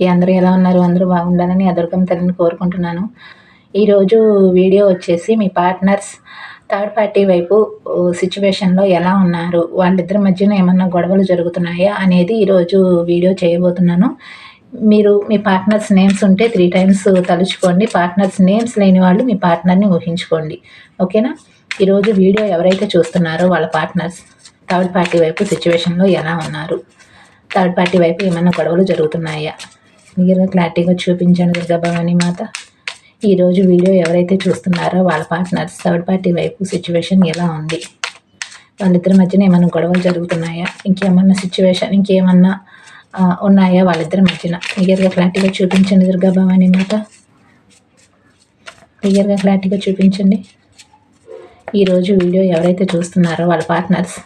అందరికీ అందరూ ఎలా ఉన్నారు? అందరూ బాగుండాలని ఆ తల్లిని కోరుకుంటున్నాను. ఈరోజు వీడియో వచ్చేసి మీ పార్ట్నర్స్ థర్డ్ పార్టీ వైపు సిచ్యువేషన్లో ఎలా ఉన్నారు? వాళ్ళిద్దరి మధ్యన ఏమన్నా గొడవలు జరుగుతున్నాయా అనేది ఈరోజు వీడియో చేయబోతున్నాను. మీరు మీ పార్ట్నర్స్ నేమ్స్ ఉంటే త్రీ టైమ్స్ తలుచుకోండి. పార్ట్నర్స్ నేమ్స్ లేని వాళ్ళు మీ పార్ట్నర్ని ఊహించుకోండి. ఓకేనా? ఈరోజు వీడియో ఎవరైతే చూస్తున్నారో వాళ్ళ పార్ట్నర్స్ థర్డ్ పార్టీ వైపు సిచ్యువేషన్లో ఎలా ఉన్నారు? థర్డ్ పార్టీ వైపు ఏమైనా గొడవలు జరుగుతున్నాయా? క్లియర్గా క్లారిటీగా చూపించండి దుర్గాభవాని మాత. ఈరోజు వీడియో ఎవరైతే చూస్తున్నారో వాళ్ళ పార్ట్నర్స్ థర్డ్ పార్టీ వైపు సిచ్యువేషన్ ఎలా ఉంది? వాళ్ళిద్దరి మధ్యన ఏమైనా గొడవలు జరుగుతున్నాయా? ఇంకేమన్నా సిచ్యువేషన్ ఇంకేమన్నా ఉన్నాయా వాళ్ళిద్దరి మధ్యన? క్లియర్గా క్లారిటీగా చూపించండి దుర్గాభవాని మాత. క్లియర్గా క్లారిటీగా చూపించండి. ఈరోజు వీడియో ఎవరైతే చూస్తున్నారో వాళ్ళ పార్ట్నర్స్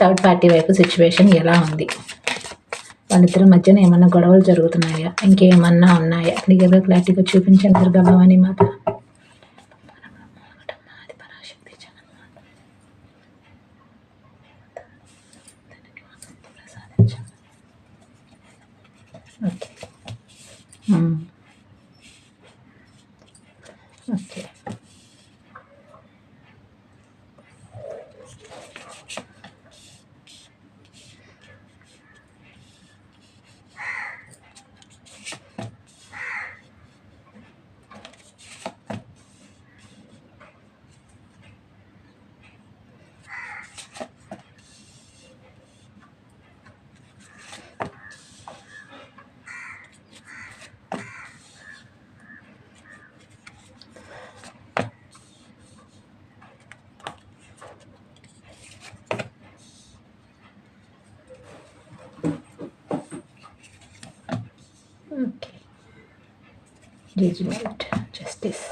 థర్డ్ పార్టీ వైపు సిచ్యువేషన్ ఎలా ఉంది? వాళ్ళిద్దరి మధ్యన ఏమన్నా గొడవలు జరుగుతున్నాయా? ఇంకేమన్నా ఉన్నాయా? క్లియర్గా క్లారిటీగా చూపించండి దుర్గాభవాని మాత. Okay. Okay Okay. Judgment, justice.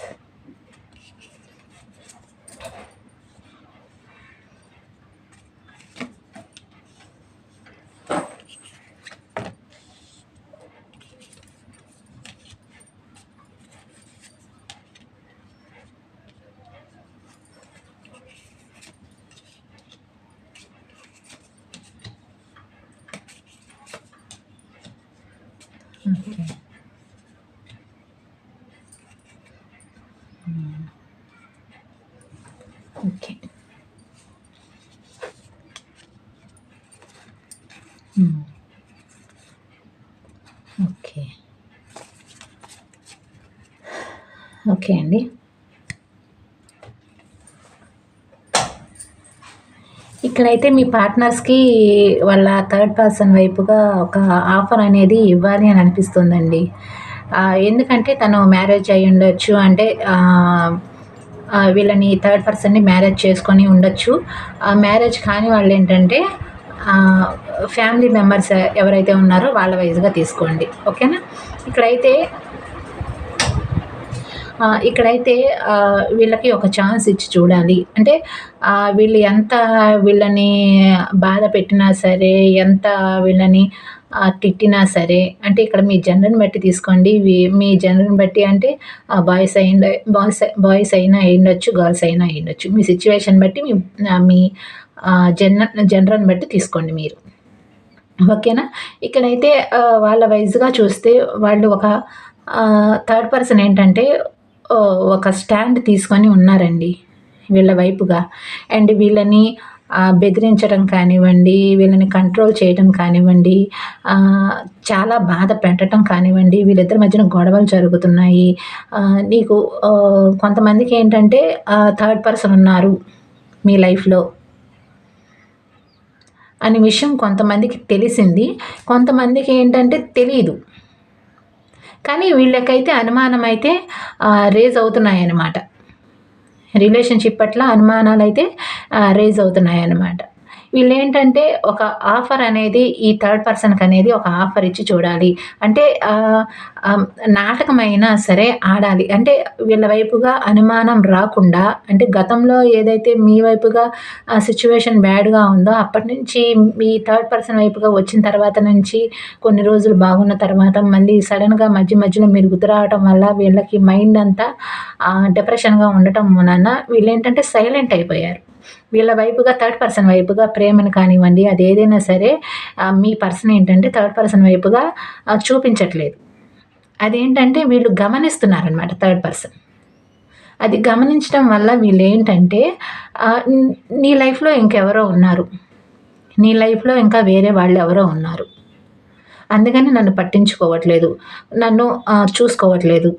Okay అండి. ఇక్కడైతే మీ పార్ట్నర్స్కి వాళ్ళ థర్డ్ పర్సన్ వైపుగా ఒక ఆఫర్ అనేది ఇవ్వాలి అని అనిపిస్తుందండి. ఎందుకంటే తను మ్యారేజ్ అయి ఉండొచ్చు అంటే వీళ్ళని థర్డ్ పర్సన్ని మ్యారేజ్ చేసుకొని ఉండొచ్చు. మ్యారేజ్ కాని వాళ్ళు ఏంటంటే ఫ్యామిలీ మెంబర్స్ ఎవరైతే ఉన్నారో వాళ్ళ వైజ్గా తీసుకోండి. ఓకేనా? ఇక్కడైతే ఇక్కడైతే వీళ్ళకి ఒక ఛాన్స్ ఇచ్చి చూడాలి. అంటే వీళ్ళు ఎంత వీళ్ళని బాధ పెట్టినా సరే ఎంత వీళ్ళని తిట్టినా సరే అంటే ఇక్కడ మీ జనరల్ని బట్టి తీసుకోండి. మీ జనరల్ని బట్టి అంటే బాయ్స్ అయిండ బాయ్స్ బాయ్స్ అయినా అయ్యుండొచ్చు గర్ల్స్ అయినా అయ్యుండొచ్చు. మీ సిచ్యువేషన్ బట్టి మీ మీ జనరల్ జనరల్ని బట్టి తీసుకోండి మీరు. ఓకేనా? ఇక్కడైతే వాళ్ళ వైజ్గా చూస్తే వాళ్ళు ఒక థర్డ్ పర్సన్ ఏంటంటే ఒక స్టాండ్ తీసుకొని ఉన్నారండి వీళ్ళ వైపుగా. అండ్ వీళ్ళని బెదిరించడం కానివ్వండి వీళ్ళని కంట్రోల్ చేయడం కానివ్వండి చాలా బాధ పెట్టడం కానివ్వండి వీళ్ళిద్దరి మధ్యన గొడవలు జరుగుతున్నాయి. నీకు కొంతమందికి ఏంటంటే థర్డ్ పర్సన్ ఉన్నారు మీ లైఫ్లో అనే విషయం కొంతమందికి తెలిసింది. కొంతమందికి ఏంటంటే తెలియదు. కానీ వీళ్ళకైతే అనుమానం అయితే రేజ్ అవుతున్నాయన్నమాట. రిలేషన్షిప్ పట్ల అనుమానాలు అయితే రేజ్ అవుతున్నాయన్నమాట. వీళ్ళు ఏంటంటే ఒక ఆఫర్ అనేది ఈ థర్డ్ పర్సన్కి అనేది ఒక ఆఫర్ ఇచ్చి చూడాలి. అంటే నాటకమైనా సరే ఆడాలి. అంటే వీళ్ళ వైపుగా అనుమానం రాకుండా అంటే గతంలో ఏదైతే మీ వైపుగా సిచ్యువేషన్ బ్యాడ్గా ఉందో అప్పటి నుంచి మీ థర్డ్ పర్సన్ వైపుగా వచ్చిన తర్వాత నుంచి కొన్ని రోజులు బాగున్న తర్వాత మళ్ళీ సడన్గా మధ్య మధ్యలో మీరు గుర్తురావటం వల్ల వీళ్ళకి మైండ్ అంతా డిప్రెషన్గా ఉండటం వలన వీళ్ళు ఏంటంటే సైలెంట్ అయిపోయారు. వీళ్ళ వైపుగా థర్డ్ పర్సన్ వైపుగా ప్రేమను కానివ్వండి అది ఏదైనా సరే మీ పర్సన్ ఏంటంటే థర్డ్ పర్సన్ వైపుగా చూపించట్లేదు. అదేంటంటే వీళ్ళు గమనిస్తున్నారనమాట థర్డ్ పర్సన్ అది గమనించడం వల్ల వీళ్ళు ఏంటంటే నీ లైఫ్లో ఇంకెవరో ఉన్నారు. నీ లైఫ్లో ఇంకా వేరే వాళ్ళు ఎవరో ఉన్నారు. అందుకని నన్ను పట్టించుకోవట్లేదు. నన్ను చూసుకోవట్లేదు.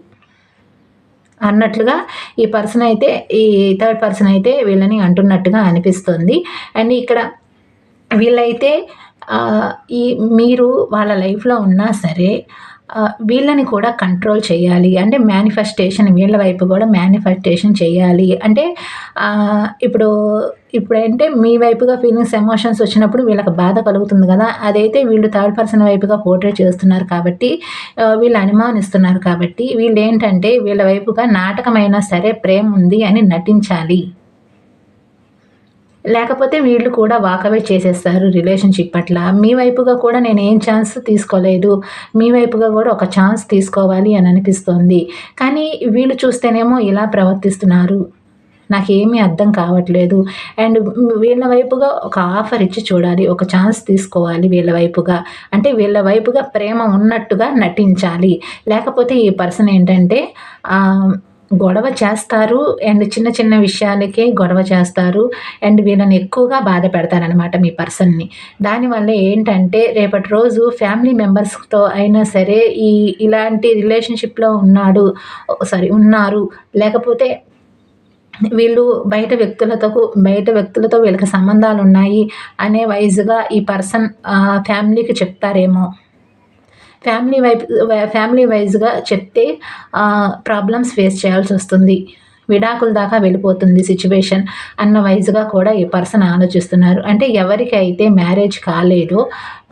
అన్నట్లుగా ఈ పర్సన్ అయితే ఈ థర్డ్ పర్సన్ అయితే వీళ్ళని అంటున్నట్టుగా అనిపిస్తుంది. అండ్ ఇక్కడ వీళ్ళైతే ఈ మీరు వాళ్ళ లైఫ్లో ఉన్నా సరే వీళ్ళని కూడా కంట్రోల్ చేయాలి. అంటే మేనిఫెస్టేషన్ వీళ్ళ వైపు కూడా మేనిఫెస్టేషన్ చేయాలి. అంటే ఇప్పుడు ఇప్పుడంటే మీ వైపుగా ఫీలింగ్స్ ఎమోషన్స్ వచ్చినప్పుడు వీళ్ళకి బాధ కలుగుతుంది కదా. అదైతే వీళ్ళు థర్డ్ పర్సన్ వైపుగా పోర్ట్రేట్ చేస్తున్నారు కాబట్టి వీళ్ళు అనుమానిస్తున్నారు కాబట్టి వీళ్ళు ఏంటంటే వీళ్ళ వైపుగా నాటకమైనా సరే ప్రేమ ఉంది అని నటించాలి. లేకపోతే వీళ్ళు కూడా వాకవే చేసేస్తారు రిలేషన్షిప్ పట్ల. మీ వైపుగా కూడా నేను ఏం ఛాన్స్ తీసుకోలేదు. మీ వైపుగా కూడా ఒక ఛాన్స్ తీసుకోవాలి అని అనిపిస్తోంది. కానీ వీళ్ళు చూస్తేనేమో ఇలా ప్రవర్తిస్తున్నారు. నాకేమీ అర్థం కావట్లేదు. అండ్ వీళ్ళ వైపుగా ఒక ఆఫర్ ఇచ్చి చూడాలి. ఒక ఛాన్స్ తీసుకోవాలి వీళ్ళ వైపుగా. అంటే వీళ్ళ వైపుగా ప్రేమ ఉన్నట్టుగా నటించాలి. లేకపోతే ఈ పర్సన్ ఏంటంటే గొడవ చేస్తారు. అండ్ చిన్న చిన్న విషయాలకే గొడవ చేస్తారు. అండ్ వీళ్ళని ఎక్కువగా బాధ పెడతారనమాట మీ పర్సన్ని. దానివల్ల ఏంటంటే రేపటి రోజు ఫ్యామిలీ మెంబర్స్తో అయినా సరే ఈ ఇలాంటి రిలేషన్షిప్లో ఉన్నాడు సారీ ఉన్నారు. లేకపోతే వీళ్ళు బయట వ్యక్తులతో బయట వ్యక్తులతో వీళ్ళకి సంబంధాలు ఉన్నాయి అనే వైజ్గా ఈ పర్సన్ ఫ్యామిలీకి చెప్తారేమో. ఫ్యామిలీ వైపు ఫ్యామిలీ వైజ్గా చెప్తే ప్రాబ్లమ్స్ ఫేస్ చేయాల్సి వస్తుంది. విడాకుల దాకా వెళ్ళిపోతుంది సిచ్యువేషన్ అన్న వైజ్గా కూడా ఈ పర్సన్ ఆలోచిస్తున్నారు. అంటే ఎవరికైతే మ్యారేజ్ కాలేదో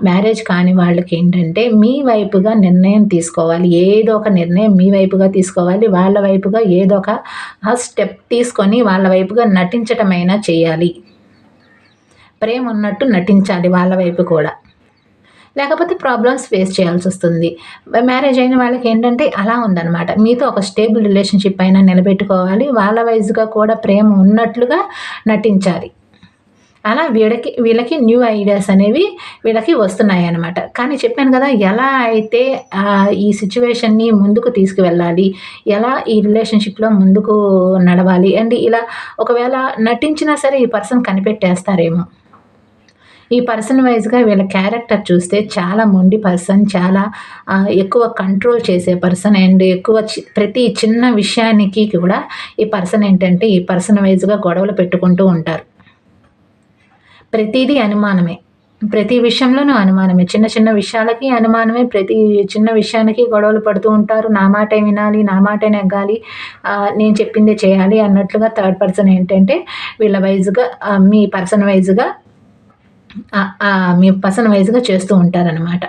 మ్యారేజ్ కాని వాళ్ళకి ఏంటంటే మీ వైపుగా నిర్ణయం తీసుకోవాలి. ఏదో ఒక నిర్ణయం మీ వైపుగా తీసుకోవాలి. వాళ్ళ వైపుగా ఏదో ఒక స్టెప్ తీసుకొని వాళ్ళ వైపుగా నటించటమైనా చేయాలి. ప్రేమ ఉన్నట్టు నటించాలి వాళ్ళ వైపు కూడా. లేకపోతే ప్రాబ్లమ్స్ ఫేస్ చేయాల్సి వస్తుంది. మ్యారేజ్ అయిన వాళ్ళకి ఏంటంటే అలా ఉందన్నమాట. మీతో ఒక స్టేబుల్ రిలేషన్షిప్ అయినా నిలబెట్టుకోవాలి. వాళ్ళ వైజ్గా కూడా ప్రేమ ఉన్నట్లుగా నటించాలి. అలా వీళ్ళకి వీళ్ళకి న్యూ ఐడియాస్ అనేవి వీళ్ళకి వస్తున్నాయి అనమాట కానీ చెప్పాను కదా ఎలా అయితే ఈ సిచ్యువేషన్ని ముందుకు తీసుకువెళ్ళాలి? ఎలా ఈ రిలేషన్షిప్లో ముందుకు నడవాలి? అండ్ ఇలా ఒకవేళ నటించినా సరే ఈ పర్సన్ కనిపెట్టేస్తారేమో. ఈ పర్సన్ వైజ్గా వీళ్ళ క్యారెక్టర్ చూస్తే చాలా మొండి పర్సన్ చాలా ఎక్కువ కంట్రోల్ చేసే పర్సన్ అండ్ ఎక్కువ ప్రతి చిన్న విషయానికి కూడా ఈ పర్సన్ ఏంటంటే ఈ పర్సన్ వైజ్గా గొడవలు పెట్టుకుంటూ ఉంటారు. ప్రతిదీ అనుమానమే. ప్రతి విషయంలోనూ అనుమానమే. చిన్న చిన్న విషయాలకి అనుమానమే. ప్రతి చిన్న విషయానికి గొడవలు పడుతూ ఉంటారు. నా మాటే వినాలి నా మాటే నెగ్గాలి నేను చెప్పిందే చేయాలి అన్నట్లుగా థర్డ్ పర్సన్ ఏంటంటే వీళ్ళ వైజ్గా మీ పర్సన్ వైజ్గా మీ పర్సన్ వైజ్గా చేస్తూ ఉంటారనమాట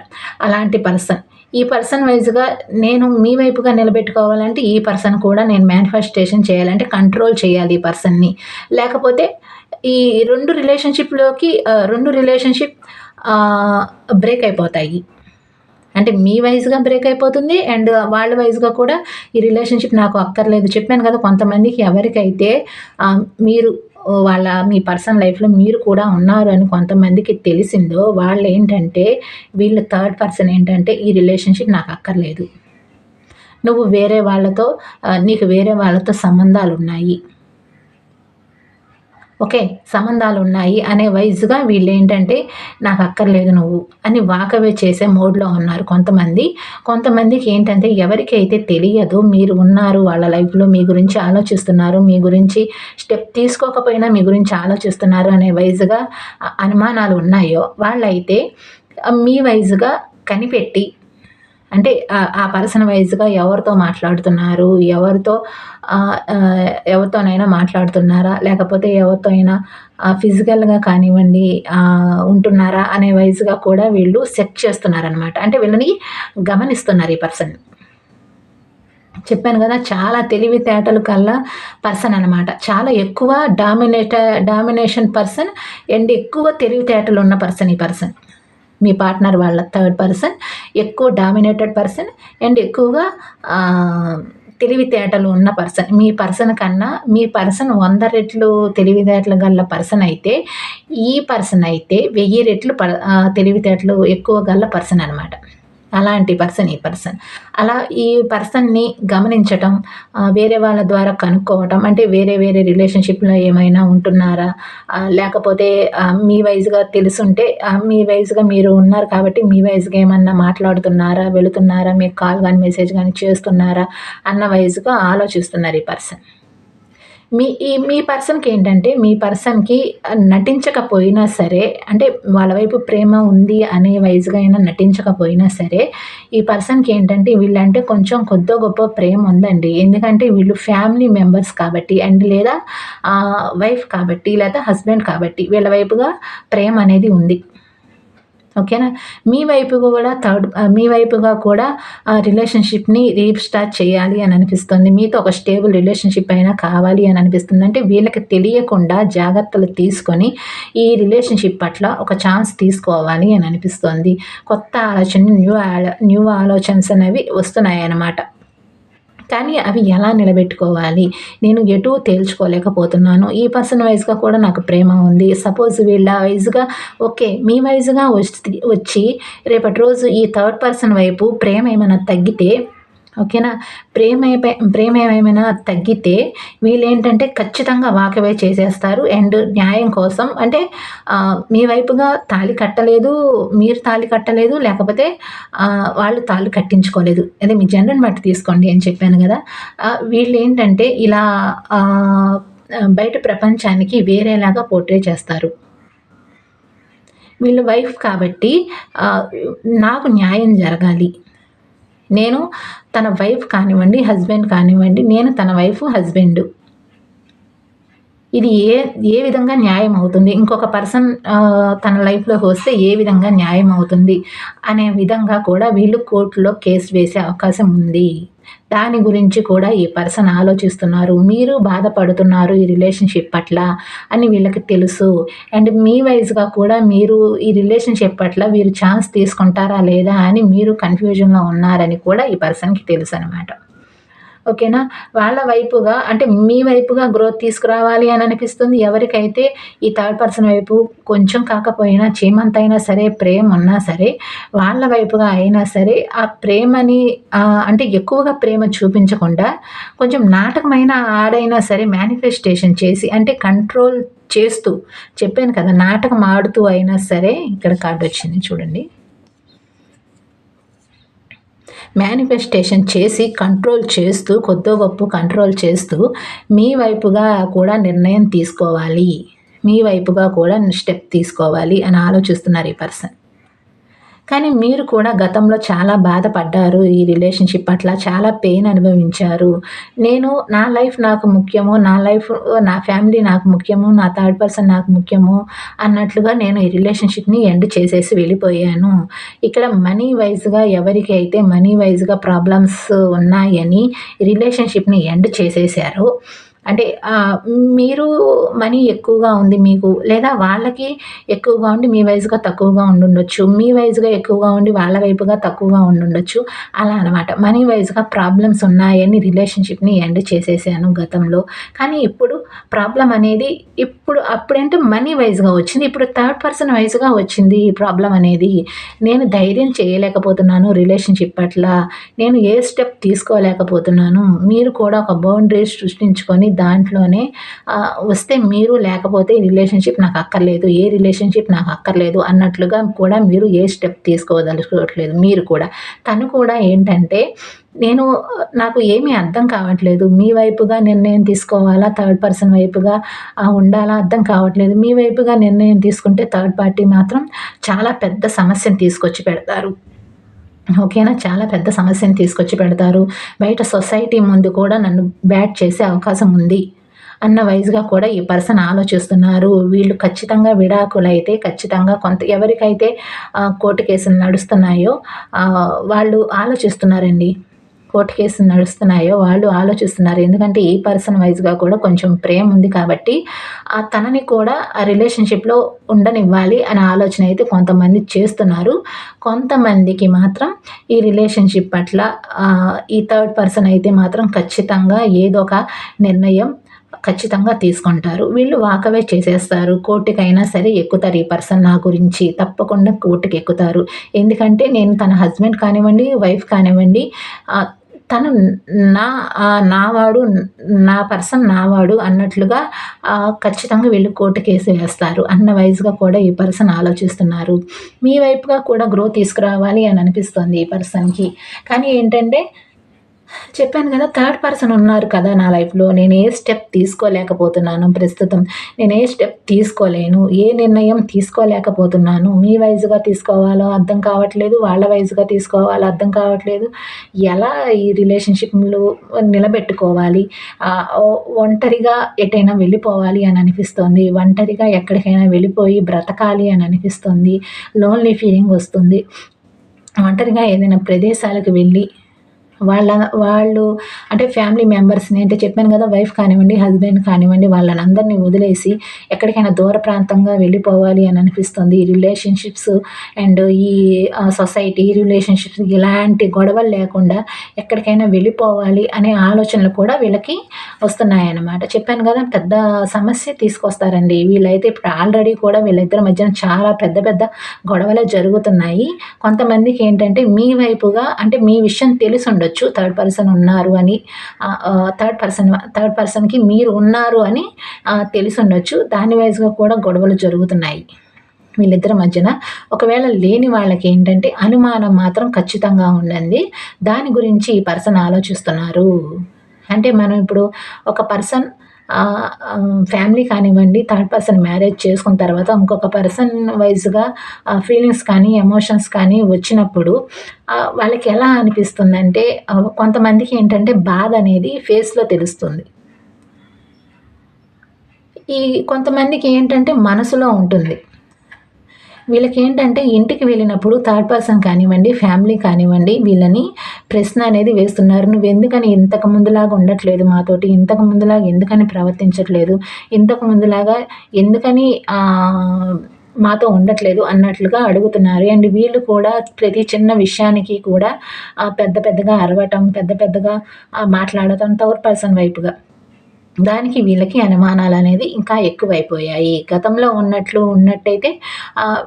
అలాంటి పర్సన్. ఈ పర్సన్ వైజ్గా నేను మీ వైపుగా నిలబెట్టుకోవాలంటే ఈ పర్సన్ కూడా నేను మేనిఫెస్టేషన్ చేయాలంటే కంట్రోల్ చేయాలి ఈ పర్సన్ని. లేకపోతే ఈ రెండు రిలేషన్షిప్లోకి రెండు రిలేషన్షిప్ బ్రేక్ అయిపోతాయి. అంటే మీ వైజ్గా బ్రేక్ అయిపోతుంది అండ్ వాళ్ళ వైజ్గా కూడా ఈ రిలేషన్షిప్ నాకు అక్కర్లేదు. చెప్పాను కదా కొంతమందికి ఎవరికైతే మీరు వాళ్ళ మీ పర్సనల్ లైఫ్లో మీరు కూడా ఉన్నారు అని కొంతమందికి తెలిసిందో వాళ్ళు ఏంటంటే వీళ్ళు థర్డ్ పర్సన్ ఏంటంటే ఈ రిలేషన్షిప్ నాకు అక్కర్లేదు. నువ్వు వేరే వాళ్ళతో నీకు వేరే వాళ్ళతో సంబంధాలు ఉన్నాయి ఓకే సంబంధాలు ఉన్నాయి అనే వైజ్గా వీళ్ళు ఏంటంటే నాకు అక్కర్లేదు నువ్వు అని వాకవే చేసే మోడ్లో ఉన్నారు కొంతమంది. కొంతమందికి ఏంటంటే ఎవరికైతే తెలియదు మీరు ఉన్నారు వాళ్ళ లైఫ్లో మీ గురించి ఆలోచిస్తున్నారు మీ గురించి స్టెప్ తీసుకోకపోయినా మీ గురించి ఆలోచిస్తున్నారు అనే వైజ్గా అనుమానాలు ఉన్నాయో వాళ్ళైతే మీ వైజ్గా కనిపెట్టి అంటే ఆ పర్సన్ వైజ్గా ఎవరితో మాట్లాడుతున్నారు? ఎవరితో ఎవరితోనైనా మాట్లాడుతున్నారా? లేకపోతే ఎవరితో అయినా ఫిజికల్గా కానివ్వండి ఉంటున్నారా అనే వైజ్గా కూడా వీళ్ళు సెట్ చేస్తున్నారనమాట అంటే వీళ్ళని గమనిస్తున్నారు ఈ పర్సన్. చెప్పాను కదా చాలా తెలివితేటలు కల్లా పర్సన్ అనమాట చాలా ఎక్కువ డామినేట డామినేషన్ పర్సన్ అండ్ ఎక్కువ తెలివితేటలు ఉన్న పర్సన్ ఈ పర్సన్. మీ పార్ట్నర్ వాళ్ళ థర్డ్ పర్సన్ ఎక్కువ డామినేటెడ్ పర్సన్ అండ్ ఎక్కువగా తెలివితేటలు ఉన్న పర్సన్. మీ పర్సన్ కన్నా మీ పర్సన్ వంద రెట్లు తెలివితేటలు గల పర్సన్ అయితే ఈ పర్సన్ అయితే వెయ్యి రెట్లు ప తెలివితేటలు ఎక్కువ గల పర్సన్ అనమాట అలాంటి పర్సన్ ఈ పర్సన్. అలా ఈ పర్సన్ని గమనించటం వేరే వాళ్ళ ద్వారా కనుక్కోవటం అంటే వేరే వేరే రిలేషన్షిప్లో ఏమైనా ఉంటున్నారా? లేకపోతే మీ వైజ్గా తెలుసుంటే మీ వైజ్గా మీరు ఉన్నారు కాబట్టి మీ వైజ్గా ఏమన్నా మాట్లాడుతున్నారా? వెళుతున్నారా? మీకు కాల్ కానీ మెసేజ్ కానీ చేస్తున్నారా? అన్న వైజ్గా ఆలోచిస్తున్నారు ఈ పర్సన్. మీ ఈ మీ పర్సన్కి ఏంటంటే మీ పర్సన్కి నటించకపోయినా సరే అంటే వాళ్ళ వైపు ప్రేమ ఉంది అనే వైజ్గా అయినా నటించకపోయినా సరే ఈ పర్సన్కి ఏంటంటే వీళ్ళంటే కొంచెం కొద్దో గొప్ప ప్రేమ ఉందండి. ఎందుకంటే వీళ్ళు ఫ్యామిలీ మెంబర్స్ కాబట్టి అండ్ లేదా వైఫ్ కాబట్టి లేదా హస్బెండ్ కాబట్టి వీళ్ళ వైపుగా ప్రేమ అనేది ఉంది. ఓకేనా? మీ వైపుగా కూడా థర్డ్ మీ వైపుగా కూడా రిలేషన్షిప్ని రీస్టార్ట్ చేయాలి అని అనిపిస్తుంది. మీతో ఒక స్టేబుల్ రిలేషన్షిప్ అయినా కావాలి అని అనిపిస్తుంది. అంటే వీళ్ళకి తెలియకుండా జాగ్రత్తలు తీసుకొని ఈ రిలేషన్షిప్ పట్ల ఒక ఛాన్స్ తీసుకోవాలి అని అనిపిస్తుంది. కొత్త ఆలోచన న్యూ న్యూ ఆలోచన్స్ అనేవి వస్తున్నాయి అన్నమాట కానీ అవి ఎలా నిలబెట్టుకోవాలి? నేను ఎటు తేల్చుకోలేకపోతున్నాను. ఈ పర్సన్ వైజ్గా కూడా నాకు ప్రేమ ఉంది. సపోజ్ వీళ్ళ వైజ్గా ఓకే మీ వైజ్గా వచ్చి వచ్చి రేపటి రోజు ఈ థర్డ్ పర్సన్ వైపు ప్రేమ ఏమైనా తగ్గితే ఓకేనా? ప్రేమ ప్రేమ ఏమైనా తగ్గితే వీళ్ళు ఏంటంటే ఖచ్చితంగా వాకవే చేసేస్తారు. అండ్ న్యాయం కోసం అంటే మీ వైపుగా తాళి కట్టలేదు మీరు తాళి కట్టలేదు లేకపోతే వాళ్ళు తాళి కట్టించుకోలేదు. అదే మీ జనరల్ మట్టి తీసుకోండి అని చెప్పాను కదా. వీళ్ళు ఏంటంటే ఇలా బయట ప్రపంచానికి వేరేలాగా పోర్ట్రే చేస్తారు. వీళ్ళు వైఫ్ కాబట్టి నాకు న్యాయం జరగాలి. నేను తన వైఫ్ కానివ్వండి హస్బెండ్ కానివ్వండి నేను తన వైఫ్ హస్బెండ్. ఇది ఏ ఏ విధంగా న్యాయం అవుతుంది? ఇంకొక పర్సన్ తన లైఫ్లోకి వస్తే ఏ విధంగా న్యాయం అవుతుంది? అనే విధంగా కూడా వీళ్ళు కోర్టులో కేసు వేసే అవకాశం ఉంది. దాని గురించి కూడా ఈ పర్సన్ ఆలోచిస్తున్నారు. మీరు బాధపడుతున్నారు ఈ రిలేషన్షిప్ పట్ల అని వీళ్ళకి తెలుసు. అండ్ మీ వైజ్గా కూడా మీరు ఈ రిలేషన్షిప్ పట్ల వీరు ఛాన్స్ తీసుకుంటారా లేదా అని మీరు కన్ఫ్యూజన్లో ఉన్నారని కూడా ఈ పర్సన్కి తెలుసు అనమాట ఓకేనా? వాళ్ళ వైపుగా అంటే మీ వైపుగా గ్రోత్ తీసుకురావాలి అని అనిపిస్తుంది. ఎవరికైతే ఈ థర్డ్ పర్సన్ వైపు కొంచెం కాకపోయినా చీమంతైనా సరే ప్రేమ ఉన్నా సరే వాళ్ళ వైపుగా అయినా సరే ఆ ప్రేమని అంటే ఎక్కువగా ప్రేమ చూపించకుండా కొంచెం నాటకమైన ఆడైనా సరే మేనిఫెస్టేషన్ చేసి అంటే కంట్రోల్ చేస్తూ చెప్పాను కదా నాటకం ఆడుతూ అయినా సరే ఇక్కడ కార్డు వచ్చింది చూడండి. మేనిఫెస్టేషన్ చేసి కంట్రోల్ చేస్తూ కొద్దో గొప్ప కంట్రోల్ చేస్తూ మీ వైపుగా కూడా నిర్ణయం తీసుకోవాలి. మీ వైపుగా కూడా స్టెప్ తీసుకోవాలి అని ఆలోచిస్తున్నారు ఈ పర్సన్ కానీ మీరు కూడా గతంలో చాలా బాధపడ్డారు ఈ రిలేషన్షిప్ పట్ల చాలా పెయిన్ అనుభవించారు. నేను నా లైఫ్ నాకు ముఖ్యము నా లైఫ్ నా ఫ్యామిలీ నాకు ముఖ్యము నా థర్డ్ పర్సన్ నాకు ముఖ్యము అన్నట్లుగా నేను ఈ రిలేషన్షిప్ని ఎండ్ చేసేసి వెళ్ళిపోయాను. ఇక్కడ మనీ వైజ్గా ఎవరికి అయితే మనీ వైజ్గా ప్రాబ్లమ్స్ ఉన్నాయని రిలేషన్షిప్ని ఎండ్ చేసేసారు అంటే మీరు మనీ ఎక్కువగా ఉంది మీకు లేదా వాళ్ళకి ఎక్కువగా ఉండి మీ వయసుగా తక్కువగా ఉండుండొచ్చు మీ వయసుగా ఎక్కువగా ఉండి వాళ్ళ వైపుగా తక్కువగా ఉండుండొచ్చు అలా అనమాట మనీ వైజ్గా ప్రాబ్లమ్స్ ఉన్నాయని రిలేషన్షిప్ని ఎండ్ చేసేసాను గతంలో. కానీ ఇప్పుడు ప్రాబ్లం అనేది ఇప్పుడు అప్పుడంటే మనీ వైజ్గా వచ్చింది ఇప్పుడు థర్డ్ పర్సన్ వైజ్గా వచ్చింది ఈ ప్రాబ్లం అనేది. నేను ధైర్యం చేయలేకపోతున్నాను రిలేషన్షిప్ పట్ల నేను ఏ స్టెప్ తీసుకోలేకపోతున్నాను. మీరు కూడా ఒక బౌండరీ సృష్టించుకొని దాంట్లోనే వస్తే మీరు లేకపోతే రిలేషన్షిప్ నాకు అక్కర్లేదు ఏ రిలేషన్షిప్ నాకు అక్కర్లేదు అన్నట్లుగా కూడా మీరు ఏ స్టెప్ తీసుకోదలుచుకోవట్లేదు మీరు కూడా. తను కూడా ఏంటంటే నేను నాకు ఏమీ అర్థం కావట్లేదు మీ వైపుగా నిర్ణయం తీసుకోవాలా థర్డ్ పర్సన్ వైపుగా ఉండాలా అర్థం కావట్లేదు. మీ వైపుగా నిర్ణయం తీసుకుంటే థర్డ్ పార్టీ మాత్రం చాలా పెద్ద సమస్యను తీసుకొచ్చి పెడతారు. ఓకేనా చాలా పెద్ద సమస్యను తీసుకొచ్చి పెడతారు. బయట సొసైటీ ముందు కూడా నన్ను బ్యాట్ చేసే అవకాశం ఉంది అన్న వైజ్గా కూడా ఈ పర్సన్ ఆలోచిస్తున్నారు. వీళ్ళు ఖచ్చితంగా విడాకులైతే ఖచ్చితంగా కొంత ఎవరికైతే కోర్టు కేసులు నడుస్తున్నాయో వాళ్ళు ఆలోచిస్తున్నారండి. కోర్టు కేసులు నడుస్తున్నాయో వాళ్ళు ఆలోచిస్తున్నారు. ఎందుకంటే ఈ పర్సన్ వైజ్గా కూడా కొంచెం ప్రేమ ఉంది కాబట్టి ఆ తనని కూడా ఆ రిలేషన్షిప్లో ఉండనివ్వాలి అనే ఆలోచన అయితే కొంతమంది చేస్తున్నారు. కొంతమందికి మాత్రం ఈ రిలేషన్షిప్ పట్ల ఈ థర్డ్ పర్సన్ అయితే మాత్రం ఖచ్చితంగా ఏదో ఒక నిర్ణయం ఖచ్చితంగా తీసుకుంటారు. వీళ్ళు వాకవే చేసేస్తారు. కోర్టుకైనా సరే ఎక్కుతారు ఈ పర్సన్ నా గురించి. తప్పకుండా కోర్టుకి ఎక్కుతారు ఎందుకంటే నేను తన హస్బెండ్ కానివ్వండి వైఫ్ కానివ్వండి తను నా నావాడు నా పర్సన్ నావాడు అన్నట్లుగా ఖచ్చితంగా వీళ్ళు కోర్టు కేసు వేస్తారు. అన్న వైజ్గా కూడా ఈ పర్సన్ ఆలోచిస్తున్నారు. మీ వైపుగా కూడా గ్రో తీసుకురావాలి అని అనిపిస్తుంది ఈ పర్సన్కి. కానీ ఏంటంటే చెప్పాను కదా థర్డ్ పర్సన్ ఉన్నారు కదా నా లైఫ్లో నేను ఏ స్టెప్ తీసుకోలేకపోతున్నాను ప్రస్తుతం. నేను ఏ స్టెప్ తీసుకోలేను. ఏ నిర్ణయం తీసుకోలేకపోతున్నాను. మీ వైజ్గా తీసుకోవాలో అర్థం కావట్లేదు. వాళ్ళ వైజ్గా తీసుకోవాలో అర్థం కావట్లేదు. ఎలా ఈ రిలేషన్షిప్లు నిలబెట్టుకోవాలి? ఒంటరిగా ఎటైనా వెళ్ళిపోవాలి అని అనిపిస్తుంది. ఒంటరిగా ఎక్కడికైనా వెళ్ళిపోయి బ్రతకాలి అని అనిపిస్తుంది. లోన్లీ ఫీలింగ్ వస్తుంది. ఒంటరిగా ఏదైనా ప్రదేశాలకు వెళ్ళి వాళ్ళ వాళ్ళు అంటే ఫ్యామిలీ మెంబర్స్ని అంటే చెప్పాను కదా వైఫ్ కానివ్వండి హస్బెండ్ కానివ్వండి వాళ్ళని అందరినీ వదిలేసి ఎక్కడికైనా దూర ప్రాంతంగా వెళ్ళిపోవాలి అని అనిపిస్తుంది. ఈ రిలేషన్షిప్స్ అండ్ ఈ సొసైటీ రిలేషన్షిప్స్ ఇలాంటి గొడవలు లేకుండా ఎక్కడికైనా వెళ్ళిపోవాలి అనే ఆలోచనలు కూడా వీళ్ళకి వస్తున్నాయన్నమాట. చెప్పాను కదా పెద్ద సమస్య తీసుకొస్తారండి. వీళ్ళైతే ఇప్పుడు ఆల్రెడీ కూడా వీళ్ళిద్దరి మధ్యన చాలా పెద్ద పెద్ద గొడవలే జరుగుతున్నాయి. కొంతమందికి ఏంటంటే మీ వైపుగా అంటే మీ విషయం తెలిసి ఉండొచ్చు. ఉండొచ్చు థర్డ్ పర్సన్ ఉన్నారు అని థర్డ్ పర్సన్ థర్డ్ పర్సన్కి మీరు ఉన్నారు అని తెలిసి ఉండొచ్చు. దాని వైజ్గా కూడా గొడవలు జరుగుతున్నాయి వీళ్ళిద్దరి మధ్యన. ఒకవేళ లేని వాళ్ళకి ఏంటంటే అనుమానం మాత్రం ఖచ్చితంగా ఉండండి. దాని గురించి ఈ పర్సన్ ఆలోచిస్తున్నారు. అంటే మనం ఇప్పుడు ఒక పర్సన్ ఫ్యామిలీ కానివ్వండి థర్డ్ పర్సన్ మ్యారేజ్ చేసుకున్న తర్వాత ఇంకొక పర్సన్ వైజ్గా ఫీలింగ్స్ కానీ ఎమోషన్స్ కానీ వచ్చినప్పుడు వాళ్ళకి ఎలా అనిపిస్తుందంటే కొంతమందికి ఏంటంటే బాధ అనేది ఫేస్లో తెలుస్తుంది. ఈ కొంతమందికి ఏంటంటే మనసులో ఉంటుంది. వీళ్ళకి ఏంటంటే ఇంటికి వెళ్ళినప్పుడు థర్డ్ పర్సన్ కానివ్వండి ఫ్యామిలీ కానివ్వండి వీళ్ళని ప్రశ్న అనేది వేస్తున్నారు. నువ్వు ఎందుకని ఇంతకు ముందులాగా ఉండట్లేదు మాతోటి ఇంతకు ముందులాగా ఎందుకని ప్రవర్తించట్లేదు ఇంతకు ముందులాగా ఎందుకని మాతో ఉండట్లేదు అన్నట్లుగా అడుగుతున్నారు. అండ్ వీళ్ళు కూడా ప్రతి చిన్న విషయానికి కూడా పెద్ద పెద్దగా అరవటం పెద్ద పెద్దగా మాట్లాడటం థర్డ్ పర్సన్ వైపుగా. దానికి వీళ్ళకి అనుమానాలు అనేది ఇంకా ఎక్కువైపోయాయి. గతంలో ఉన్నట్లు ఉన్నట్టయితే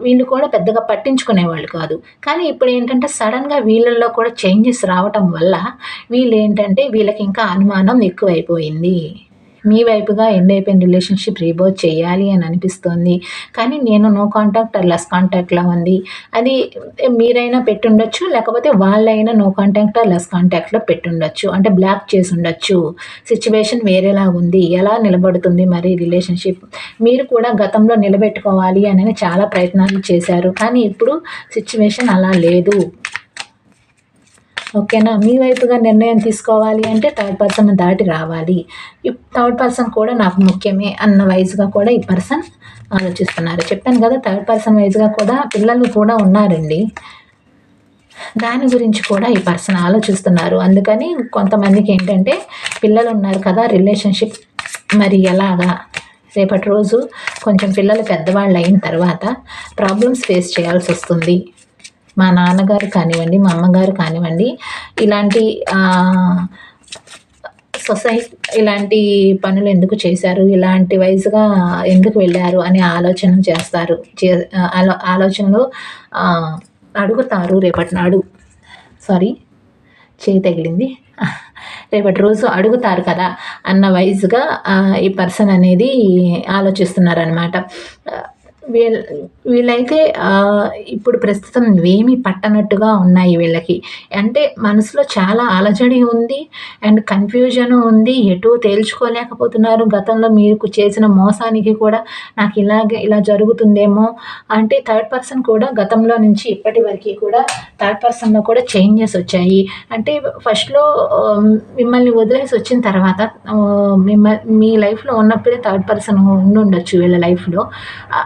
వీళ్ళు కూడా పెద్దగా పట్టించుకునేవాళ్ళు కాదు. కానీ ఇప్పుడు ఏంటంటే సడన్గా వీళ్ళల్లో కూడా చేంజెస్ రావటం వల్ల వీళ్ళు ఏంటంటే వీళ్ళకి ఇంకా అనుమానం ఎక్కువైపోయింది. మీ వైపుగా ఎండ్ అయిపోయిన రిలేషన్షిప్ రీబోత్ చేయాలి అని అనిపిస్తోంది. కానీ నేను నో కాంటాక్ట్ ఆర్ లెస్ కాంటాక్ట్లో ఉంది. అది మీరైనా పెట్టుండొచ్చు లేకపోతే వాళ్ళైనా నో కాంటాక్ట్ ఆర్ లెస్ కాంటాక్ట్లో పెట్టుండొచ్చు. అంటే బ్లాక్ చేసి ఉండొచ్చు సిచ్యువేషన్ వేరేలా ఉంది. ఎలా నిలబడుతుంది మరి రిలేషన్షిప్ మీరు కూడా గతంలో నిలబెట్టుకోవాలి అని చాలా ప్రయత్నాలు చేశారు. కానీ ఇప్పుడు సిచ్యువేషన్ అలా లేదు. ఓకేనా? మీ వైపుగా నిర్ణయం తీసుకోవాలి అంటే థర్డ్ పర్సన్ దాటి రావాలి. థర్డ్ పర్సన్ కూడా నాకు ముఖ్యమే అన్న వయసుగా కూడా ఈ పర్సన్ ఆలోచిస్తున్నారు. చెప్పాను కదా థర్డ్ పర్సన్ వైజ్గా కూడా పిల్లలు కూడా ఉన్నారండి. దాని గురించి కూడా ఈ పర్సన్ ఆలోచిస్తున్నారు. అందుకని కొంతమందికి ఏంటంటే పిల్లలు ఉన్నారు కదా రిలేషన్షిప్ మరి ఎలాగా? రేపటి రోజు కొంచెం పిల్లలు పెద్దవాళ్ళు అయిన తర్వాత ప్రాబ్లమ్స్ ఫేస్ చేయాల్సి వస్తుంది. మా నాన్నగారు కానివ్వండి మా అమ్మగారు కానివ్వండి ఇలాంటి సొసైటీ ఇలాంటి పనులు ఎందుకు చేశారు ఇలాంటి వయసుగా ఎందుకు వెళ్ళారు అనే ఆలోచన చేస్తారు. చే ఆలోచనలు అడుగుతారు రేపటి నాడు. సారీ చేయి తగిలింది. రేపటి రోజు అడుగుతారు కదా అన్న వయసుగా ఈ పర్సన్ అనేది ఆలోచిస్తున్నారనమాట వీళ్ళ వీళ్ళైతే ఇప్పుడు ప్రస్తుతం ఏమీ పట్టనట్టుగా ఉన్నాయి వీళ్ళకి. అంటే మనసులో చాలా అలజడి ఉంది అండ్ కన్ఫ్యూజన్ ఉంది ఎటు తేల్చుకోలేకపోతున్నారు. గతంలో మీకు చేసిన మోసానికి కూడా నాకు ఇలాగే ఇలా జరుగుతుందేమో అంటే థర్డ్ పర్సన్ కూడా గతంలో నుంచి ఇప్పటి వరకు కూడా థర్డ్ పర్సన్లో కూడా చేంజెస్ వచ్చాయి. అంటే ఫస్ట్లో మిమ్మల్ని వదిలేసి వచ్చిన తర్వాత మిమ్మల్ని మీ లైఫ్లో ఉన్నప్పుడే థర్డ్ పర్సన్ ఉండి ఉండొచ్చు వీళ్ళ లైఫ్లో.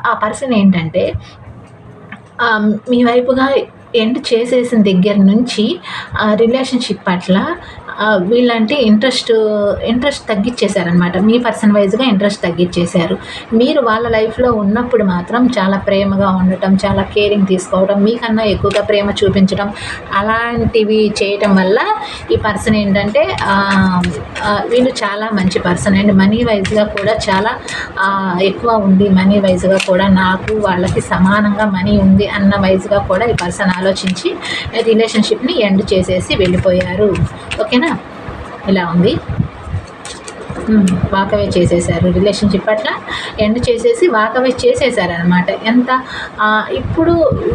ఆ పర్సన్ ఏంటంటే మీ వైపుగా ఎండ్ చేసేసిన దగ్గర నుంచి రిలేషన్షిప్ పట్ల వీళ్ళంటే ఇంట్రెస్ట్ ఇంట్రెస్ట్ తగ్గించేశారనమాట మీ పర్సన్ వైజ్గా ఇంట్రెస్ట్ తగ్గించేశారు మీరు వాళ్ళ లైఫ్లో ఉన్నప్పుడు మాత్రం చాలా ప్రేమగా ఉండటం చాలా కేరింగ్ తీసుకోవడం మీకన్నా ఎక్కువగా ప్రేమ చూపించడం అలాంటివి చేయటం వల్ల ఈ పర్సన్ ఏంటంటే వీళ్ళు చాలా మంచి పర్సన్. అండ్ మనీ వైజ్గా కూడా చాలా ఎక్కువ ఉంది మనీ వైజ్గా కూడా. నాకు వాళ్ళకి సమానంగా మనీ ఉంది అన్న వైజ్గా కూడా ఈ పర్సన్ ఆలోచించి రిలేషన్షిప్ని ఎండ్ చేసేసి వెళ్ళిపోయారు. ఓకేనా? ఇలా ఉంది? వాకవే చేసేసారు రిలేషన్షిప్ పట్ల ఎండ్ చేసేసి వాకవే చేసేసారు అనమాట ఎంత ఇప్పుడు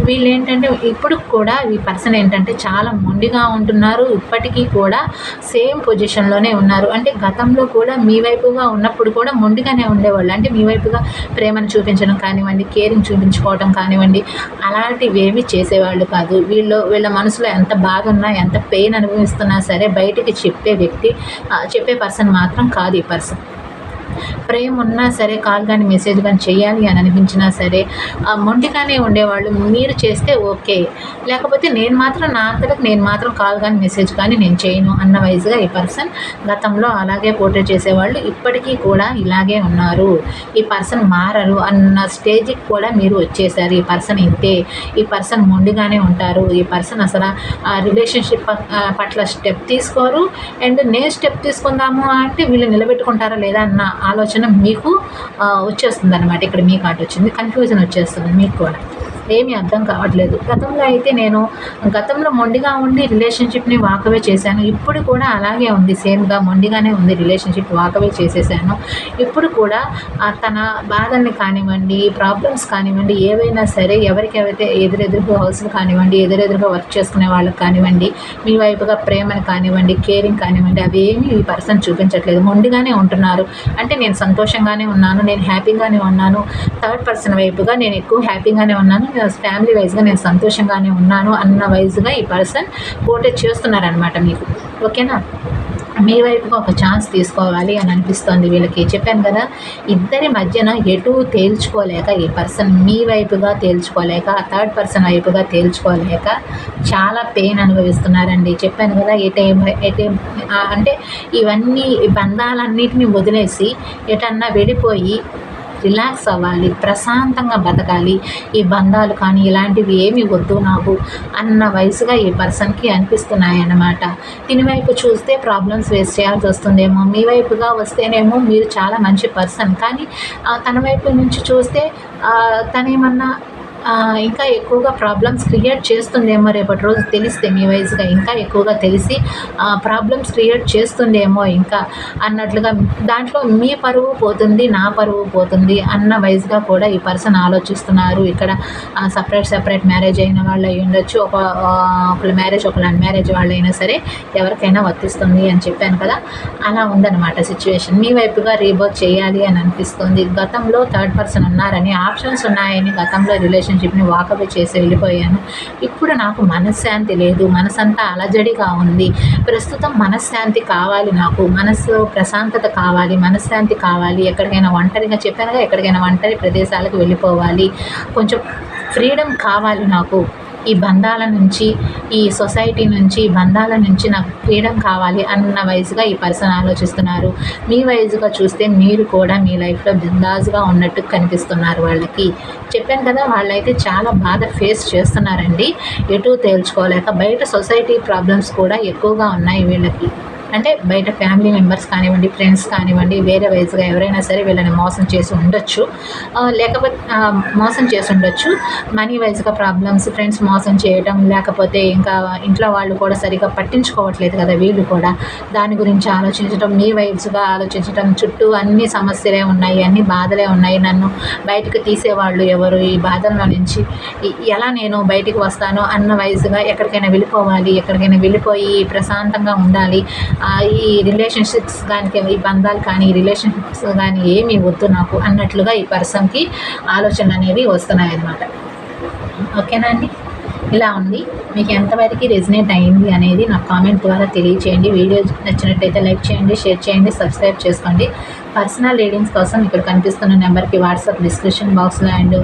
వీళ్ళు ఏంటంటే ఇప్పుడు కూడా ఈ పర్సన్ ఏంటంటే చాలా మొండిగా ఉంటున్నారు. ఇప్పటికీ కూడా సేమ్ పొజిషన్లోనే ఉన్నారు. అంటే గతంలో కూడా మీ వైపుగా ఉన్నప్పుడు కూడా మొండిగానే ఉండేవాళ్ళు. అంటే మీ వైపుగా ప్రేమను చూపించడం కానివ్వండి కేరింగ్ చూపించుకోవడం కానివ్వండి అలాంటివి ఏమి చేసేవాళ్ళు కాదు. వీళ్ళు వీళ్ళ మనసులో ఎంత బాగున్నా ఎంత పెయిన్ అనుభవిస్తున్నా సరే బయటికి చెప్పే వ్యక్తి చెప్పే పర్సన్ మాత్రం కాదు ఈ పర్సన్ ప్రేమ ఉన్నా సరే కాల్ కానీ మెసేజ్ కానీ చేయాలి అని అనిపించినా సరే మొండిగానే ఉండేవాళ్ళు. మీరు చేస్తే ఓకే. లేకపోతే నేను మాత్రం నా అంతటా నేను మాత్రం కాల్ కానీ మెసేజ్ కానీ నేను చేయను అన్న వైజ్గా ఈ పర్సన్ గతంలో అలాగే పోర్ట్రేట్ చేసేవాళ్ళు ఇప్పటికీ కూడా ఇలాగే ఉన్నారు. ఈ పర్సన్ మారరు అన్న స్టేజ్కి కూడా మీరు వచ్చేసారు. ఈ పర్సన్ ఇంతే. ఈ పర్సన్ మొండిగానే ఉంటారు. ఈ పర్సన్ అసలు ఆ రిలేషన్షిప్ పట్ల స్టెప్ తీసుకోరు. అండ్ నేను స్టెప్ తీసుకుందాము అంటే వీళ్ళు నిలబెట్టుకుంటారా లేదా అన్న ఆలోచన మీకు వచ్చేస్తుంది అనమాట ఇక్కడ మీకు అటు వచ్చింది. కన్ఫ్యూజన్ వచ్చేస్తుంది మీకు కూడా. ఏమీ అర్థం కావట్లేదు. గతంలో అయితే నేను గతంలో మొండిగా ఉండి రిలేషన్షిప్ని వాకవే చేశాను. ఇప్పుడు కూడా అలాగే ఉంది. సేమ్గా మొండిగానే ఉంది రిలేషన్షిప్ వాకవే చేసేసాను. ఇప్పుడు కూడా తన బాధల్ని కానివ్వండి ప్రాబ్లమ్స్ కానివ్వండి ఏవైనా సరే ఎవరికెవరైతే ఎదురెదురుగా హౌస్లు కానివ్వండి ఎదురెదురుగా వర్క్ చేసుకునే వాళ్ళకి కానివ్వండి మీ వైపుగా ప్రేమని కానివ్వండి కేరింగ్ కానివ్వండి అవేమీ ఈ పర్సన్ చూపించట్లేదు. మొండిగానే ఉంటున్నారు. అంటే నేను సంతోషంగానే ఉన్నాను నేను హ్యాపీగానే ఉన్నాను. థర్డ్ పర్సన్ వైపుగా నేను ఎక్కువ హ్యాపీగానే ఉన్నాను. ఫ్యామిలీ వైజ్గా నేను సంతోషంగానే ఉన్నాను అన్న వైజ్గా ఈ పర్సన్ పోర్ట్రేట్ చేస్తున్నారనమాట మీకు. ఓకేనా? మీ వైపుగా ఒక ఛాన్స్ తీసుకోవాలి అని అనిపిస్తోంది వీళ్ళకి. చెప్పాను కదా ఇద్దరి మధ్యన ఎటు తేల్చుకోలేక ఈ పర్సన్ మీ వైపుగా తేల్చుకోలేక థర్డ్ పర్సన్ వైపుగా తేల్చుకోలేక చాలా పెయిన్ అనుభవిస్తున్నారండి. చెప్పాను కదా ఎటే ఎటే అంటే ఇవన్నీ బంధాలన్నిటిని వదిలేసి ఎటన్నా వెళ్ళిపోయి రిలాక్స్ అవ్వాలి ప్రశాంతంగా బతకాలి. ఈ బంధాలు కానీ ఇలాంటివి ఏమి వద్దు నాకు అన్న వయసుగా ఈ పర్సన్కి అనిపిస్తున్నాయి అన్నమాట దీని వైపు చూస్తే ప్రాబ్లమ్స్ ఫేస్ చేయాల్సి వస్తుందేమో మీ వైపుగా వస్తేనేమో మీరు చాలా మంచి పర్సన్. కానీ తన వైపు నుంచి చూస్తే తనేమన్నా ఇంకా ఎక్కువగా ప్రాబ్లమ్స్ క్రియేట్ చేస్తుందేమో రేపటి రోజు తెలిస్తే మీ వయసుగా ఇంకా ఎక్కువగా తెలిసి ప్రాబ్లమ్స్ క్రియేట్ చేస్తుందేమో ఇంకా అన్నట్లుగా దాంట్లో మీ పరువు పోతుంది నా పరువు పోతుంది అన్న వయసుగా కూడా ఈ పర్సన్ ఆలోచిస్తున్నారు. ఇక్కడ సపరేట్ సపరేట్ మ్యారేజ్ అయిన వాళ్ళు అయి ఉండొచ్చు. ఒక ఒకళ్ళ మ్యారేజ్ ఒకళ్ళ మ్యారేజ్ వాళ్ళు అయినా సరే ఎవరికైనా వర్తిస్తుంది అని చెప్పాను కదా. అలా ఉందన్నమాట సిచ్యువేషన్ మీ వైపుగా రీబోత్ చేయాలి అని అనిపిస్తుంది. గతంలో థర్డ్ పర్సన్ ఉన్నారని ఆప్షన్స్ ఉన్నాయని గతంలో రిలేషన్ అని చెప్పి వాకవే చేసి వెళ్ళిపోయాను. ఇప్పుడు నాకు మనశ్శాంతి లేదు. మనసంతా అలజడిగా ఉంది. ప్రస్తుతం మనశ్శాంతి కావాలి నాకు. మనసు ప్రశాంతత కావాలి. మనశ్శాంతి కావాలి. ఎక్కడికైనా ఒంటరిగా చెప్పానుగా ఎక్కడికైనా ఒంటరి ప్రదేశాలకు వెళ్ళిపోవాలి. కొంచెం ఫ్రీడమ్ కావాలి నాకు. ఈ బంధాల నుంచి ఈ సొసైటీ నుంచి బంధాల నుంచి నాకు ఫ్రీడమ్ కావాలి అన్న వయసుగా ఈ పర్సన్ ఆలోచిస్తున్నారు. మీ వయసుగా చూస్తే మీరు కూడా మీ లైఫ్లో బిందాజుగా ఉన్నట్టు కనిపిస్తున్నారు వాళ్ళకి. చెప్పాను కదా వాళ్ళైతే చాలా బాధ ఫేస్ చేస్తున్నారండి. ఎటు తేల్చుకోలేక బయట సొసైటీ ప్రాబ్లమ్స్ కూడా ఎక్కువగా ఉన్నాయి వీళ్ళకి. అంటే బయట ఫ్యామిలీ మెంబర్స్ కానివ్వండి ఫ్రెండ్స్ కానివ్వండి వేరే వైజ్గా ఎవరైనా సరే వీళ్ళని మోసం చేసి ఉండొచ్చు. లేకపోతే మోసం చేసి ఉండొచ్చు. మనీ వైజ్గా ప్రాబ్లమ్స్ ఫ్రెండ్స్ మోసం చేయడం లేకపోతే ఇంకా ఇంట్లో వాళ్ళు కూడా సరిగా పట్టించుకోవట్లేదు కదా వీళ్ళు కూడా. దాని గురించి ఆలోచించడం మీ వైజ్గా ఆలోచించడం చుట్టూ అన్ని సమస్యలే ఉన్నాయి అన్ని బాధలే ఉన్నాయి. నన్ను బయటకు తీసేవాళ్ళు ఎవరు? ఈ బాధల్లో నుంచి ఎలా నేను బయటికి వస్తాను? అన్న వైజ్గా ఎక్కడికైనా వెళ్ళిపోవాలి ఎక్కడికైనా వెళ్ళిపోయి ప్రశాంతంగా ఉండాలి. ఈ రిలేషన్షిప్స్ కానీ ఈ బంధాలు కానీ ఈ రిలేషన్షిప్స్ కానీ ఏమి వద్దు నాకు అన్నట్లుగా ఈ పర్సన్కి ఆలోచనలు అనేవి వస్తున్నాయి అన్నమాట ఓకేనా అండి? ఇలా ఉంది. మీకు ఎంతవరకు రెజినేట్ అయింది అనేది నాకు కామెంట్ ద్వారా తెలియచేయండి. వీడియో నచ్చినట్టయితే లైక్ చేయండి షేర్ చేయండి సబ్స్క్రైబ్ చేసుకోండి. పర్సనల్ రీడింగ్స్ కోసం ఇక్కడ కనిపిస్తున్న నెంబర్కి వాట్సాప్ డిస్క్రిప్షన్ బాక్స్లో అండ్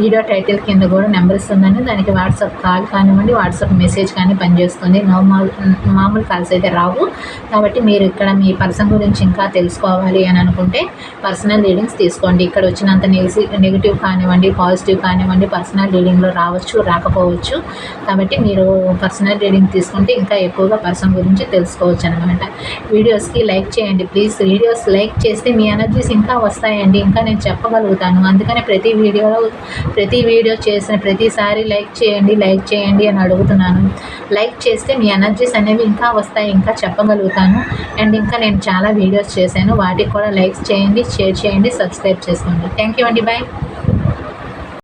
వీడియో టైటిల్ కింద కూడా నెంబర్ ఇస్తుందండి దానికి వాట్సాప్ కాల్ కానివ్వండి వాట్సాప్ మెసేజ్ కానీ పనిచేస్తుంది. నార్మల్ మామూలు కాల్స్ అయితే రావు. కాబట్టి మీరు ఇక్కడ మీ పర్సన్ గురించి ఇంకా తెలుసుకోవాలి అని అనుకుంటే పర్సనల్ రీడింగ్స్ తీసుకోండి. ఇక్కడ వచ్చినంత నెగిసి నెగిటివ్ కానివ్వండి పాజిటివ్ కానివ్వండి పర్సనల్ రీడింగ్లో రావచ్చు రాకపోవచ్చు. కాబట్టి మీరు పర్సనల్ రీడింగ్ తీసుకుంటే ఇంకా ఎక్కువగా పర్సన్ గురించి తెలుసుకోవచ్చు అనమాట వీడియోస్కి లైక్ చేయండి. ప్లీజ్ వీడియోస్ లైక్ చేస్తే మీ ఎనర్జీస్ ఇంకా వస్తాయండి. ఇంకా నేను చెప్పగలుగుతాను. అందుకనే ప్రతి వీడియోలో ప్రతి వీడియో చేసిన ప్రతిసారి లైక్ చేయండి లైక్ చేయండి అని అడుగుతున్నాను. లైక్ చేస్తే మీ ఎనర్జీస్ అనేవి ఇంకా వస్తాయి ఇంకా చెప్పగలుగుతాను. అండ్ ఇంకా నేను చాలా వీడియోస్ చేశాను. వాటికి కూడా లైక్స్ చేయండి షేర్ చేయండి సబ్స్క్రైబ్ చేసుకోండి. థ్యాంక్ యూ అండి. బాయ్.